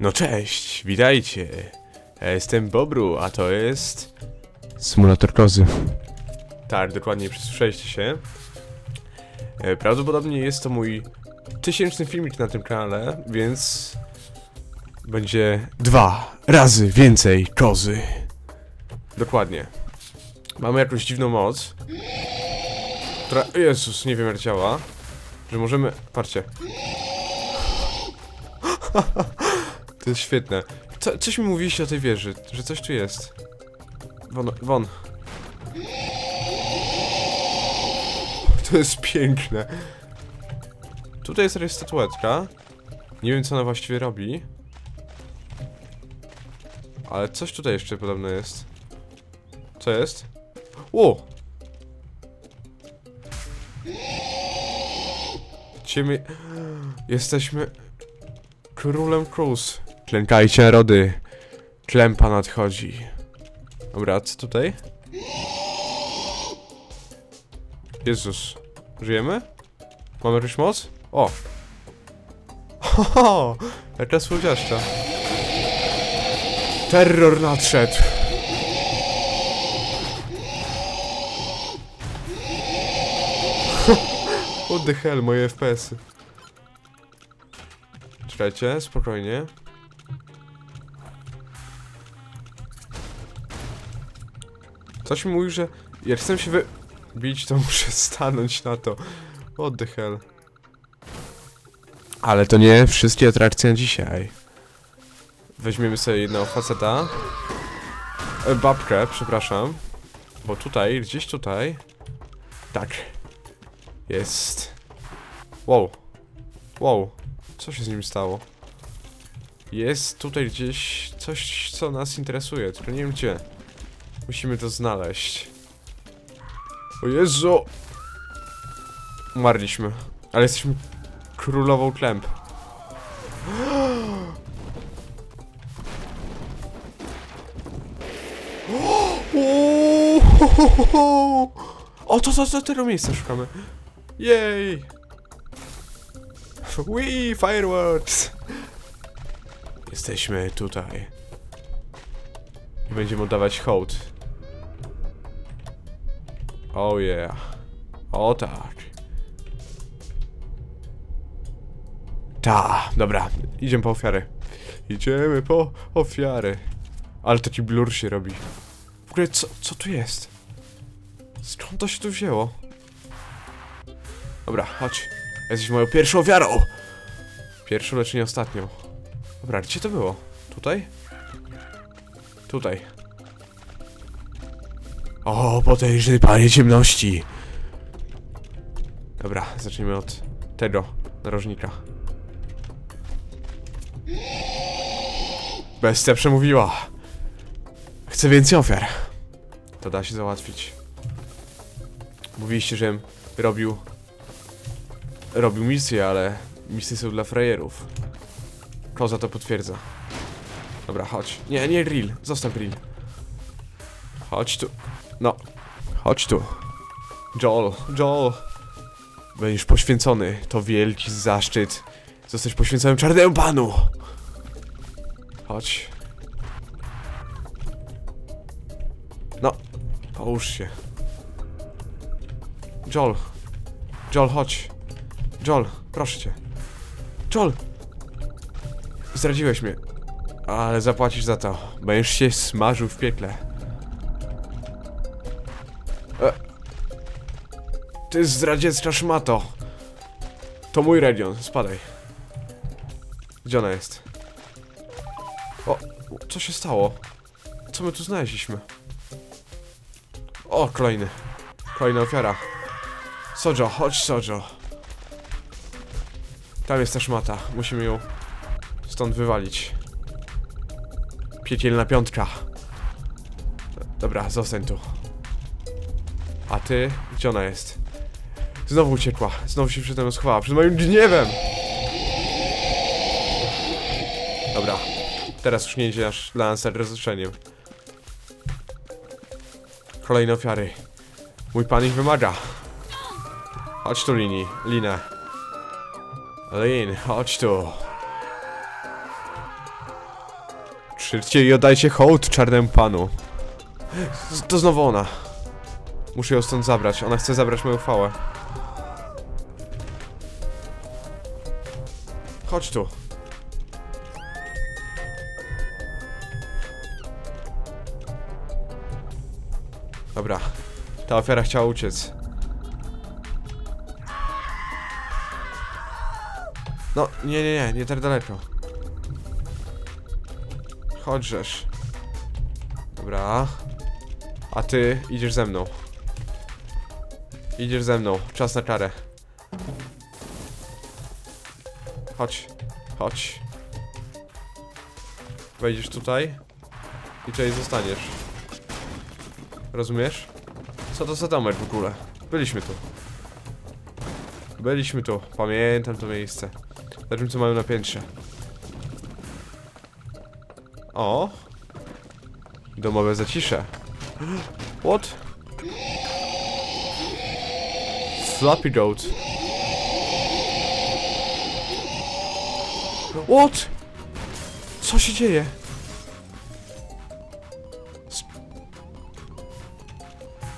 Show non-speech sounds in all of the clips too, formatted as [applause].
No cześć, witajcie. Ja jestem Bobru, a to jest... Symulator kozy. Tak, dokładnie przesłyszeliście się. E, Prawdopodobnie jest to mój tysięczny filmik na tym kanale, więc... Będzie dwa razy więcej kozy. Dokładnie. Mamy jakąś dziwną moc. Która... Jezus, nie wiem jak działa. Że możemy... Patrzcie. [gasps] To jest świetne. Co, coś mi mówiliście o tej wieży, że coś tu jest. Won, won. To jest piękne. Tutaj jest jakaś statuetka. Nie wiem co ona właściwie robi. Ale coś tutaj jeszcze podobno jest. Co jest? O! Ciemy... [gasps] Jesteśmy... Królem Cruz. Klękajcie narody. Klempa nadchodzi. Dobra, co tutaj? Jezus. Żyjemy? Mamy jakąś moc? O! Ho, jaka słodziaszcza. Terror nadszedł. [laughs] What the hell, moje FPS-y. Czekajcie, spokojnie. Coś mi mówi, że jak chcę się wybić, to muszę stanąć na to. What the hell. Ale to nie wszystkie atrakcje na dzisiaj. Weźmiemy sobie jednego faceta. E, babkę, przepraszam. Bo tutaj, gdzieś tutaj. Tak. Jest. Wow. Wow. Co się z nim stało? Jest tutaj gdzieś coś, co nas interesuje, tylko nie wiem gdzie. Musimy to znaleźć. O Jezu! Umarliśmy. Ale jesteśmy królową klęp. [gasps] O, to, to, to tego miejsca szukamy. Jej! Wee, fireworks! Jesteśmy tutaj. I będziemy oddawać hołd. Oh yeah. O tak. Ta, dobra. Idziemy po ofiary. Idziemy po ofiary. Ale taki blur się robi. W ogóle co, co tu jest? Skąd to się tu wzięło? Dobra, chodź. Jesteś moją pierwszą ofiarą! Pierwszą, lecz nie ostatnią. Dobra, gdzie to było? Tutaj? Tutaj. O, potężny panie ciemności! Dobra, zacznijmy od tego narożnika. Bestia przemówiła. Chcę więcej ofiar. To da się załatwić. Mówiliście, że robił... Robił misje, ale misje są dla frajerów. Koza to potwierdza. Dobra, chodź. Nie, nie grill. Zostaw grill. Chodź tu. No. Chodź tu. Joel, Joel. Będziesz poświęcony. To wielki zaszczyt. Zostać poświęconym czarnemu panu. Chodź. No. Połóż się. Joel. Joel, chodź. Joel, proszę cię. Joel! Zdradziłeś mnie. Ale zapłacisz za to. Będziesz się smażył w piekle. Ty zdradziecka szmato. To mój region, spadaj. Gdzie ona jest? O, co się stało? Co my tu znaleźliśmy? O, kolejny. Kolejna ofiara. Sojo, chodź Sojo. Tam jest ta szmata. Musimy ją stąd wywalić. Piekielna piątka. Dobra, zostań tu. A ty? Gdzie ona jest? Znowu uciekła. Znowu się przede mną schowała. Przed moim gniewem! Dobra. Teraz już nie idzie aż nas rozruszeniem. Kolejne ofiary. Mój pan ich wymaga. Chodź tu, Lini. Linę. Lin, chodź tu. Przyjdźcie i oddajcie hołd czarnemu panu. To znowu ona. Muszę ją stąd zabrać. Ona chce zabrać moją chwałę. Chodź tu. Dobra. Ta ofiara chciała uciec. No, nie, nie, nie, nie tak daleko. Chodźżesz. Dobra. A ty idziesz ze mną. Idziesz ze mną. Czas na karę. Chodź. Chodź. Wejdziesz tutaj. I tutaj zostaniesz. Rozumiesz? Co to za domek w ogóle? Byliśmy tu. Byliśmy tu. Pamiętam to miejsce. Zobaczmy co mamy na piętrze. O! Domowe zacisze. [gasps] What? Flappy Goat. What? Co się dzieje?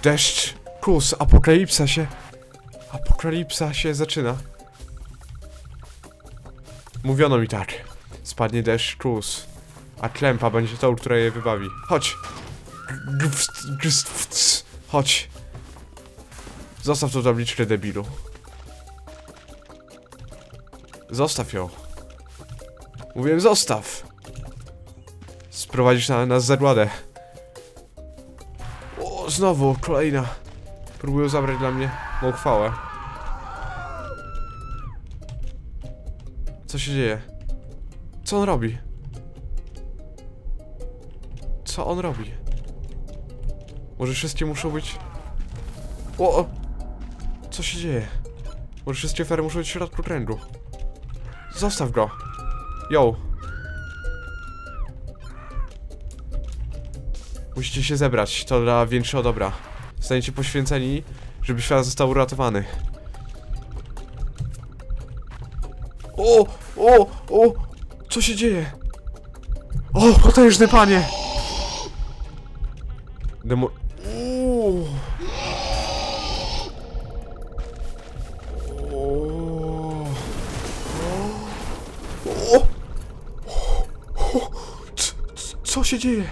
Deszcz, kus, apokalipsa się... Apokalipsa się zaczyna. Mówiono mi tak. Spadnie deszcz, kus. A klępa będzie tą, która je wybawi. Chodź. Chodź. Zostaw tą tabliczkę, debilu. Zostaw ją. Mówiłem, zostaw. Sprowadzisz na nas zagładę. O, znowu, kolejna. Próbują zabrać dla mnie moją chwałę. Co się dzieje? Co on robi? Co on robi? Może wszystkie muszą być... O! Co się dzieje? Może wszystkie ofiary muszą być w środku kręgu. Zostaw go! Yo! Musicie się zebrać, to dla większego dobra. Zostaniecie poświęceni, żeby świat został uratowany. O! O! O! Co się dzieje? O! Potężny panie! Demo... się dzieje?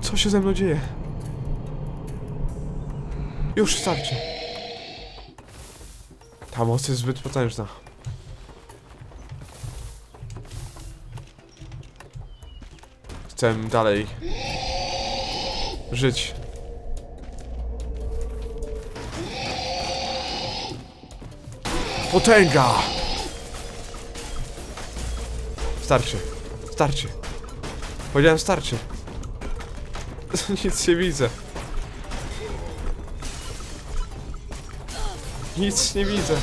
Co się ze mną dzieje? Już starczy. Ta moc jest zbyt potężna. Chcę dalej żyć. Potęga! Starczy. Starczy. Powiedziałem starczy. [laughs] Nic nie widzę. Nic nie widzę.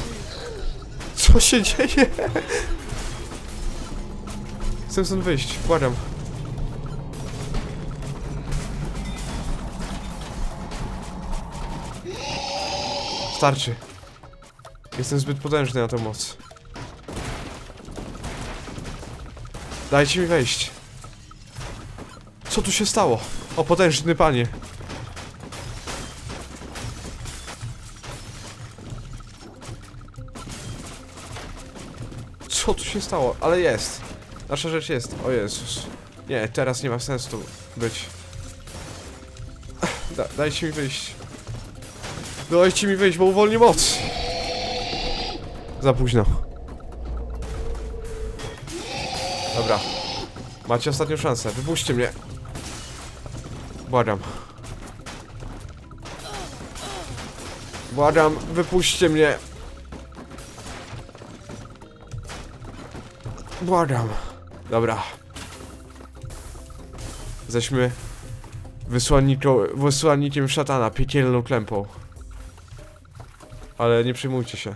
Co się dzieje? Chcę stąd wyjść, błagam. Starczy. Jestem zbyt potężny na tę moc. Dajcie mi wejść. Co tu się stało? O, potężny panie. Co tu się stało? Ale jest. Nasza rzecz jest. O Jezus. Nie, teraz nie ma sensu tu być. Da, dajcie mi wyjść. Dajcie mi wyjść, bo uwolni moc. Za późno. Dobra. Macie ostatnią szansę. Wypuśćcie mnie. Błagam. Błagam, wypuśćcie mnie. Błagam. Dobra. Wysłanniko- wysłannikiem szatana, piekielną klępą. Ale nie przejmujcie się.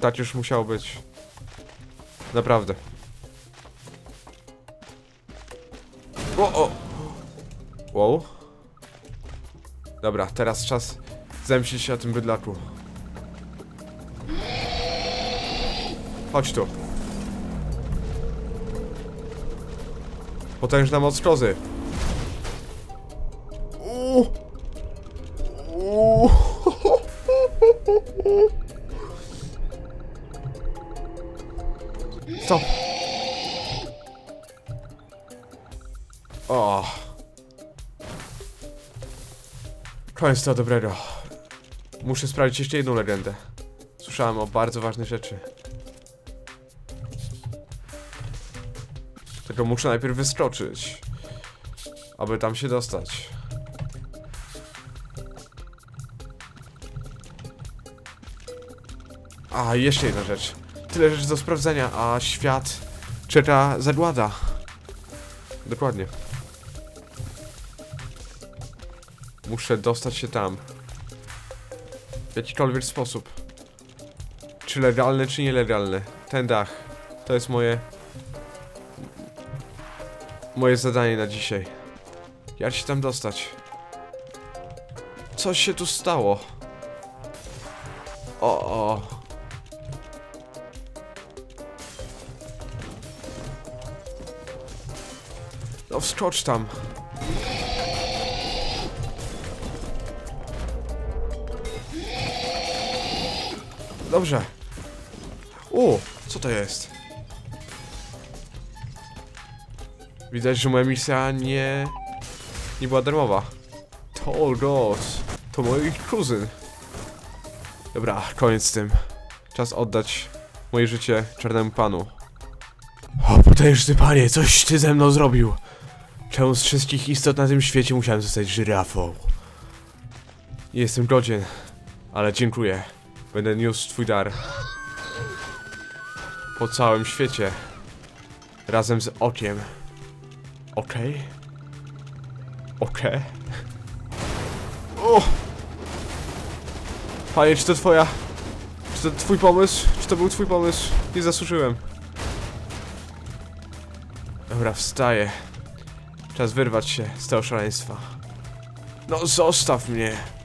Tak już musiało być. Naprawdę. O, o! Wow. Dobra, teraz czas zemścić się na tym bydlaku. Chodź tu. Potężna moc kozy. To dobrego. Muszę sprawdzić jeszcze jedną legendę. Słyszałem o bardzo ważnych rzeczy. Tylko muszę najpierw wyskoczyć. Aby tam się dostać. A, jeszcze jedna rzecz. Tyle rzeczy do sprawdzenia, a świat czeka zagłada. Dokładnie. Muszę dostać się tam. W jakikolwiek sposób. Czy legalny, czy nielegalny. Ten dach. To jest moje... Moje zadanie na dzisiaj. Jak się tam dostać? Coś się tu stało. O, o. No wskocz tam. Dobrze. O, co to jest? Widać, że moja misja nie... Nie była darmowa. To God. To mój kuzyn. Dobra, koniec z tym. Czas oddać moje życie czarnemu panu. O, potężny panie, coś ty ze mną zrobił. Czemu z wszystkich istot na tym świecie musiałem zostać żyrafą? Jestem godzien, ale dziękuję. Będę niósł twój dar. Po całym świecie. Razem z okiem. Okej? Okej? O! Panie, czy to twoja... Czy to twój pomysł? Czy to był twój pomysł? Nie zasłużyłem. Dobra, wstaję. Czas wyrwać się z tego szaleństwa. No, zostaw mnie!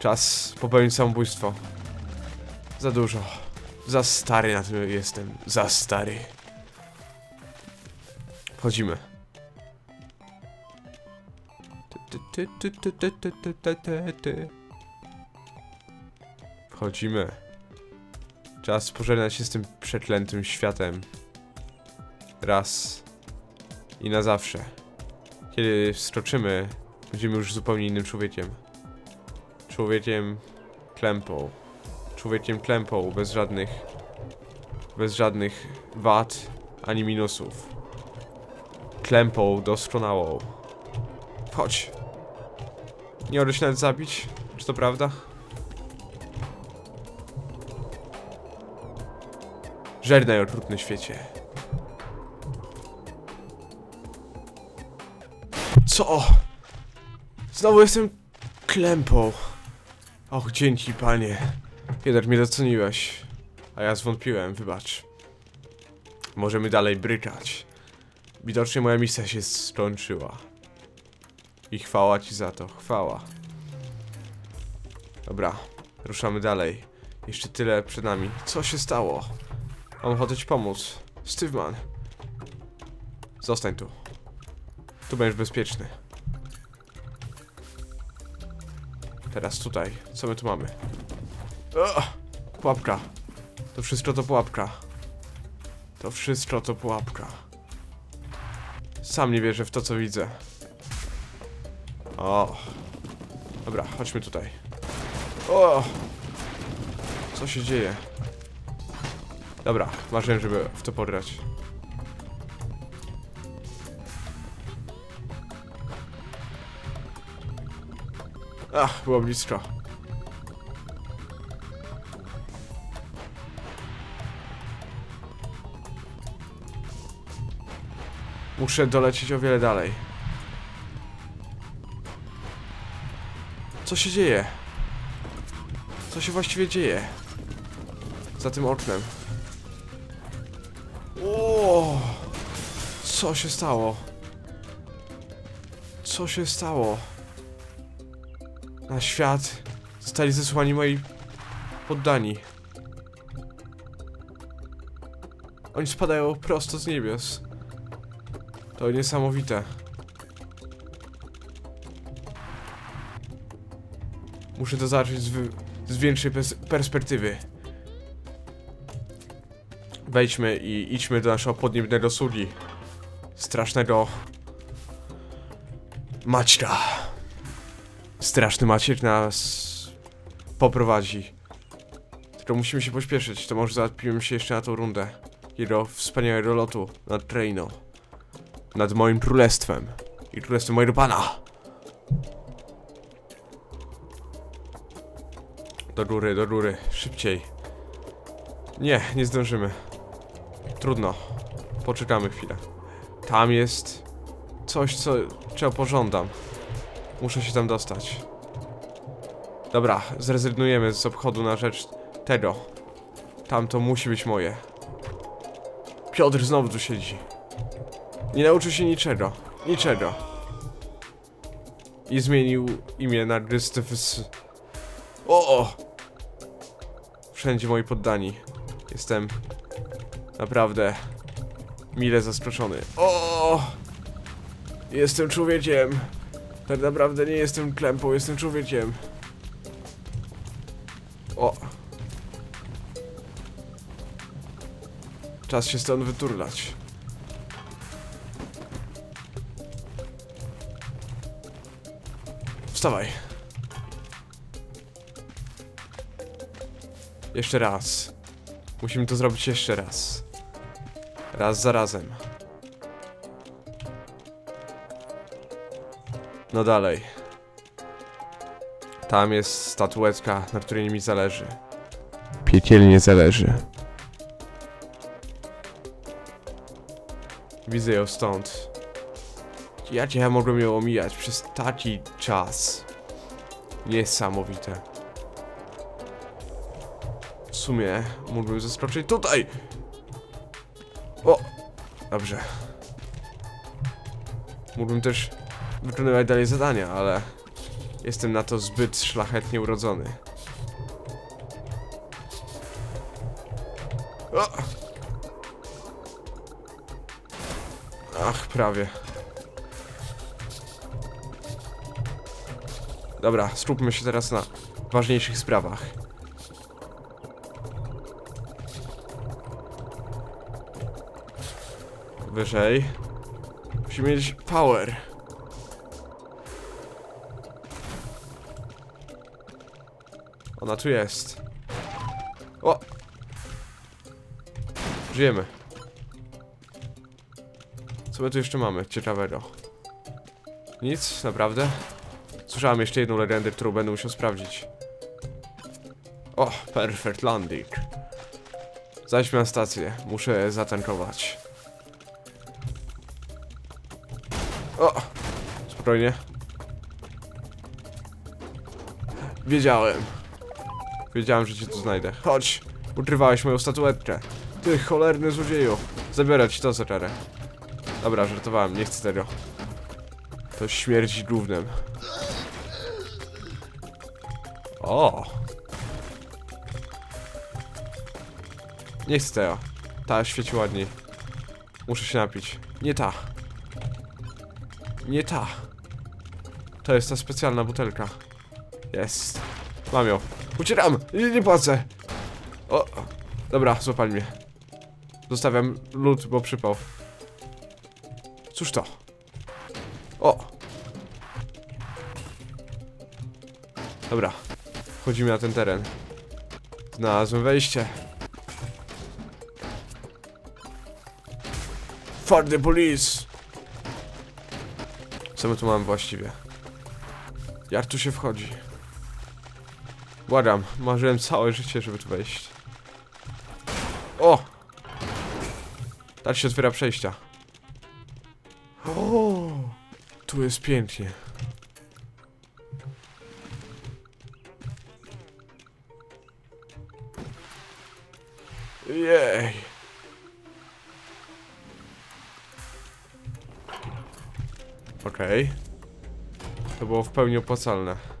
Czas popełnić samobójstwo. Za dużo. Za stary na tym jestem. Za stary. Wchodzimy. Wchodzimy. Czas pożegnać się z tym przeklętym światem. Raz. I na zawsze. Kiedy wskoczymy, będziemy już zupełnie innym człowiekiem. Człowiekiem klępą. Człowiekiem klępą, bez żadnych... Bez żadnych wad, ani minusów. Klępą doskonałą. Chodź. Nie mogę się nawet zabić? Czy to prawda? Żernaj okrutny świecie. Co? Znowu jestem klępą. Och, dzięki panie. Jednak mnie doceniłeś. A ja zwątpiłem, wybacz. Możemy dalej brykać. Widocznie moja misja się skończyła. I chwała ci za to, chwała. Dobra, ruszamy dalej. Jeszcze tyle przed nami. Co się stało? Mam ochotę ci pomóc. Steveman. Zostań tu. Tu będziesz bezpieczny. Teraz tutaj. Co my tu mamy? Ugh! Pułapka. To wszystko to pułapka. To wszystko to pułapka. Sam nie wierzę w to, co widzę. O. Dobra, chodźmy tutaj. O! Co się dzieje? Dobra, marzyłem, żeby w to pograć. Ach, było blisko. Muszę dolecieć o wiele dalej. Co się dzieje? Co się właściwie dzieje? Za tym oknem. O! Co się stało? Co się stało? Na świat zostali zesłani moi poddani. Oni spadają prosto z niebios. To niesamowite. Muszę to zacząć z, z większej pers perspektywy. Wejdźmy i idźmy do naszego podniebnego sługi. Strasznego... Maćka. Straszny Maciek nas poprowadzi. Tylko musimy się pośpieszyć, to może załatwimy się jeszcze na tą rundę. Jego wspaniałego lotu nad Traino. Nad moim królestwem. I królestwem mojego pana. Do góry, do góry. Szybciej. Nie, nie zdążymy. Trudno. Poczekamy chwilę. Tam jest coś, co czego pożądam. Muszę się tam dostać. Dobra, zrezygnujemy z obchodu na rzecz tego. Tam to musi być moje. Piotr znowu tu siedzi. Nie nauczył się niczego. Niczego. I zmienił imię na Grystyfys. O! o! Wszędzie moi poddani. Jestem naprawdę mile zaskoczony. O! Jestem człowiekiem. Tak naprawdę nie jestem klempą, jestem człowiekiem. O! Czas się stąd wyturlać. Wstawaj. Jeszcze raz. Musimy to zrobić jeszcze raz. Raz za razem. No dalej. Tam jest statuetka, na której mi zależy. Piekielnie zależy. Widzę ją stąd. Jak ja mogłem ją omijać przez taki czas? Niesamowite. W sumie mógłbym zaskoczyć tutaj! O! Dobrze. Mógłbym też wykonywać dalej zadania, ale jestem na to zbyt szlachetnie urodzony. O! Ach, prawie. Dobra, skupmy się teraz na ważniejszych sprawach. Wyżej. Musimy mieć power. Ona tu jest. O! Żyjemy. Co my tu jeszcze mamy ciekawego? Nic, naprawdę? Słyszałem jeszcze jedną legendę, którą będę musiał sprawdzić. O, perfect landing. Zajdźmy na stację. Muszę zatankować. O! Spokojnie. Wiedziałem. Wiedziałem, że cię tu znajdę. Chodź! Ukrywałeś moją statuetkę. Ty cholerny złodzieju. Zabiorę ci to za karę. Dobra, żartowałem, nie chcę tego. To śmierć gównem. O! Nie chcę tego. Ta świeci ładniej. Muszę się napić. Nie ta. Nie ta. To jest ta specjalna butelka. Jest. Mam ją. Ucieram! Nie, nie płacę! O! Dobra, złapali mnie. Zostawiam lód, bo przypał. Cóż to? O! Dobra. Wchodzimy na ten teren. Znalazłem wejście. For the police! Co my tu mamy właściwie? Jak tu się wchodzi? Błagam, marzyłem całe życie, żeby tu wejść. O! Tak się otwiera przejścia. O! Tu jest pięknie. Jej. Okej. To było w pełni opłacalne.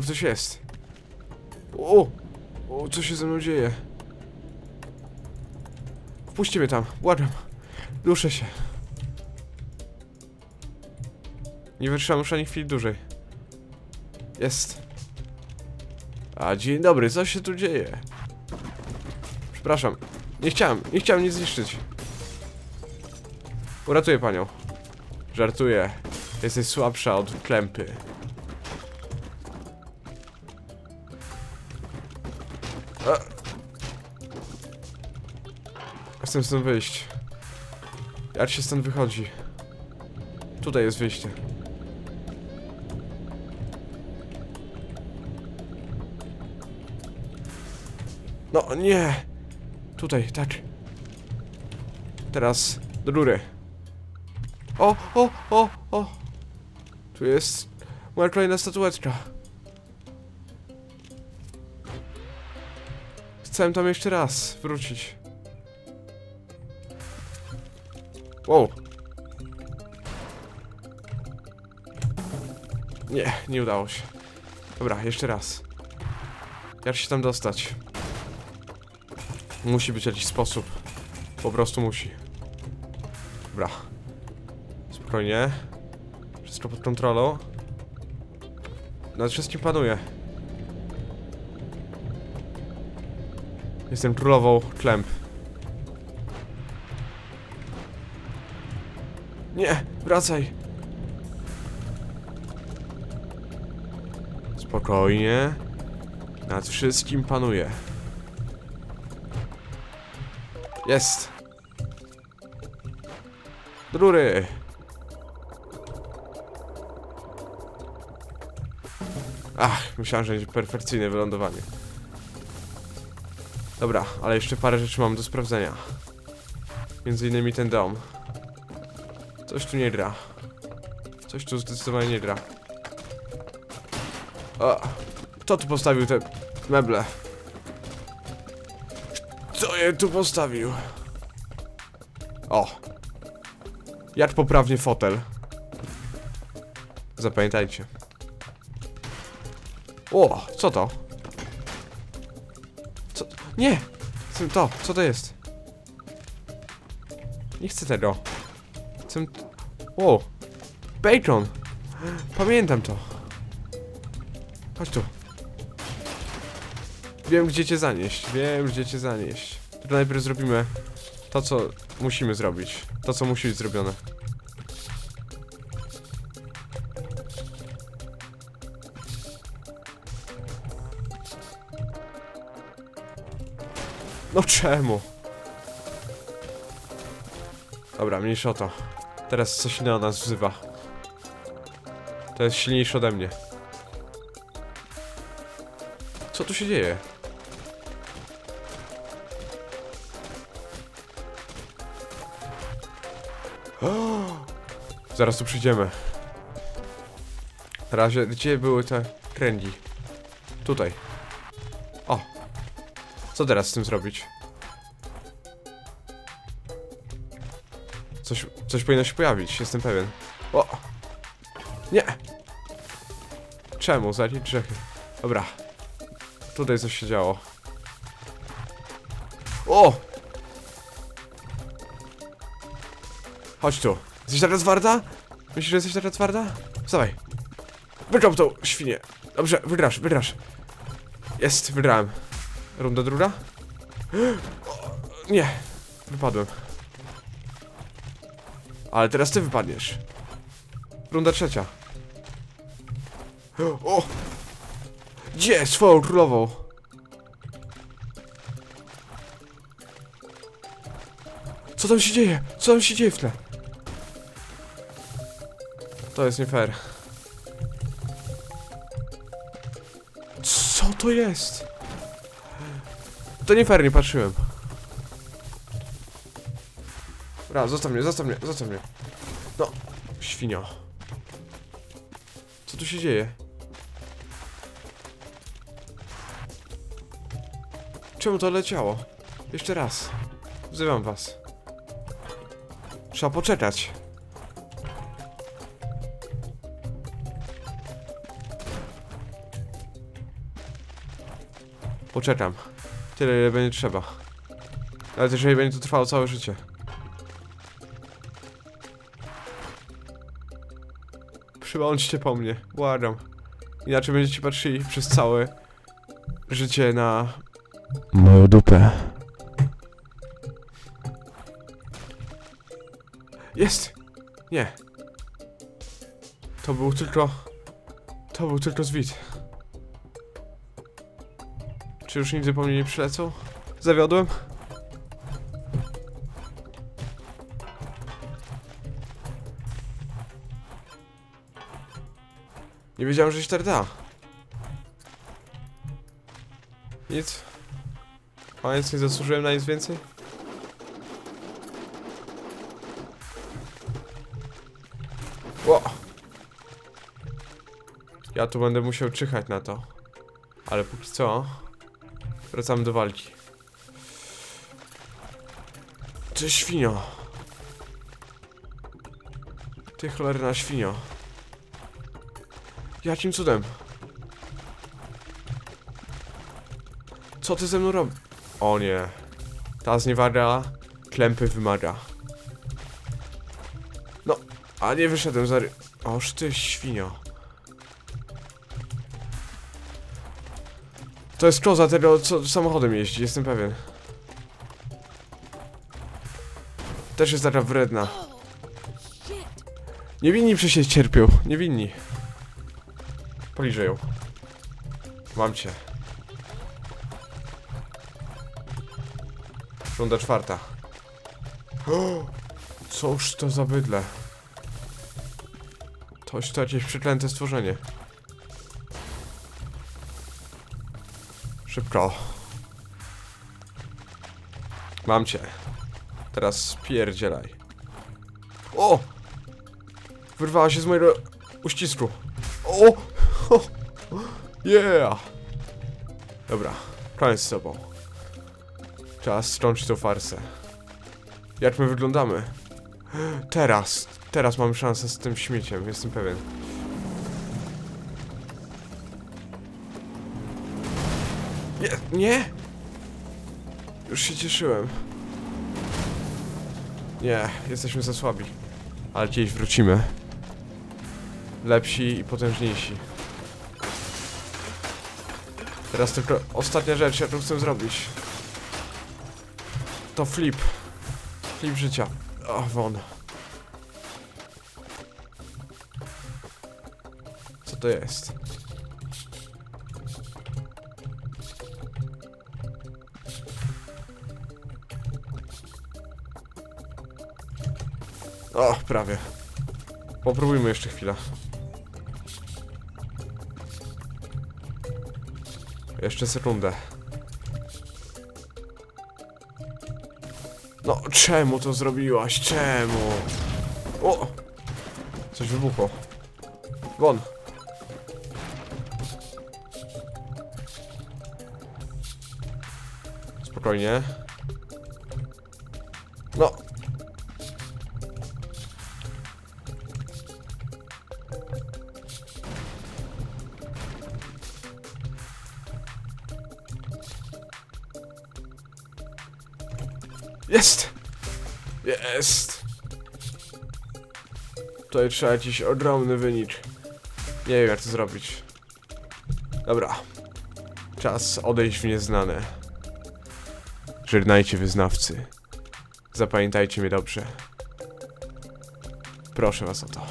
Tam coś jest. O! O, co się ze mną dzieje? Wpuśćcie mnie tam, błagam. Duszę się. Nie wytrzymam już ani chwili dłużej. Jest. A, dzień dobry, co się tu dzieje? Przepraszam. Nie chciałem, nie chciałem nic zniszczyć. Uratuję panią. Żartuję. Jesteś słabsza od klępy. Chcę stąd wyjść. Jak się stąd wychodzi? Tutaj jest wyjście. No nie! Tutaj, tak. Teraz do rury. O, o, o, o! Tu jest moja kolejna statuetka. Chcę tam jeszcze raz wrócić. Wow. Nie, nie udało się. Dobra, jeszcze raz. Jak się tam dostać? Musi być jakiś sposób. Po prostu musi. Dobra. Spokojnie. Wszystko pod kontrolą. Nad wszystkim panuję. Jestem królową klemp. Wracaj. Spokojnie. Nad wszystkim panuję. Jest. Do rury. Ach, myślałem, że będzie perfekcyjne wylądowanie. Dobra, ale jeszcze parę rzeczy mam do sprawdzenia. Między innymi ten dom. Coś tu nie gra. Coś tu zdecydowanie nie gra. O, kto tu postawił te meble? Kto je tu postawił? O. Jak poprawnie fotel. Zapamiętajcie. O, co to? Co? Nie! Chcę to, co to jest? Nie chcę tego. Chcę... O! Bacon! Pamiętam to. Chodź tu. Wiem, gdzie cię zanieść. Wiem, gdzie cię zanieść. Tylko najpierw zrobimy to, co musimy zrobić. To, co musi być zrobione. No czemu? Dobra, mniejsza o to. Teraz coś innego nas wzywa. To jest silniejsze ode mnie. Co tu się dzieje? [gasps] Zaraz tu przyjdziemy. Na razie, gdzie były te kręgi? Tutaj. O! Co teraz z tym zrobić? Coś, powinno się pojawić, jestem pewien. O! Nie! Czemu? Zalić grzechy. Dobra. Tutaj coś się działo. O! Chodź tu. Jesteś teraz twarda? Myślisz, że jesteś teraz twarda? Wstawaj. Wygrał tą świnię. Dobrze, wygrasz, wygrasz. Jest, wygrałem. Runda druga? [gasps] Nie. Wypadłem. Ale teraz ty wypadniesz. Runda trzecia. O! Gdzie? Swoją królową. Co tam się dzieje? Co tam się dzieje w tle? To jest nie fair. Co to jest? To nie fair, nie patrzyłem. Raz, zostaw mnie, zostaw mnie, zostaw mnie. No, świnio. Co tu się dzieje? Czemu to leciało? Jeszcze raz. Wzywam was. Trzeba poczekać. Poczekam. Tyle, ile będzie trzeba. Nawet jeżeli będzie to trwało całe życie. Przybądźcie po mnie, błagam. Inaczej będziecie patrzyli przez całe życie na moją dupę. Jest! Nie. To był tylko... To był tylko zwit. Czy już nigdy po mnie nie przylecą? Zawiodłem? Nie wiedziałem, że się tak da. Nic. A nic nie zasłużyłem na nic więcej? Ło! Ja tu będę musiał czyhać na to. Ale póki co... Wracamy do walki. Ty świnio. Ty cholerna świnio. Jakim cudem? Co ty ze mną robisz? O nie. Ta zniewaga klępy wymaga. No, a nie wyszedłem za. Oż ty świnio. To jest koza tego, co samochodem jeździ, jestem pewien. Też jest taka wredna. Niewinni przecież cierpią, niewinni. Poliżę ją. Mam cię. Runda czwarta. O, Cóż to za bydle. Toś to jakieś przeklęte stworzenie. Szybko. Mam cię. Teraz spierdzielaj. O! Wyrwała się z mojego uścisku. O! [laughs] Yeah! Dobra, koniec z sobą. Czas skończyć tą farsę. Jak my wyglądamy? Teraz, teraz mamy szansę z tym śmieciem, jestem pewien. Nie, nie! Już się cieszyłem. Nie, jesteśmy za słabi. Ale kiedyś wrócimy. Lepsi i potężniejsi. Teraz tylko ostatnia rzecz, jaką chcę zrobić. To flip. Flip życia. O, won. Co to jest? O, prawie. Popróbujmy jeszcze chwilę. Jeszcze sekundę. No, czemu to zrobiłaś? Czemu? O! Coś wybuchło. Won. Spokojnie. Tutaj trzeba jakiś ogromny wynik. Nie wiem jak to zrobić. Dobra. Czas odejść w nieznane. Żegnajcie wyznawcy. Zapamiętajcie mnie dobrze. Proszę was o to.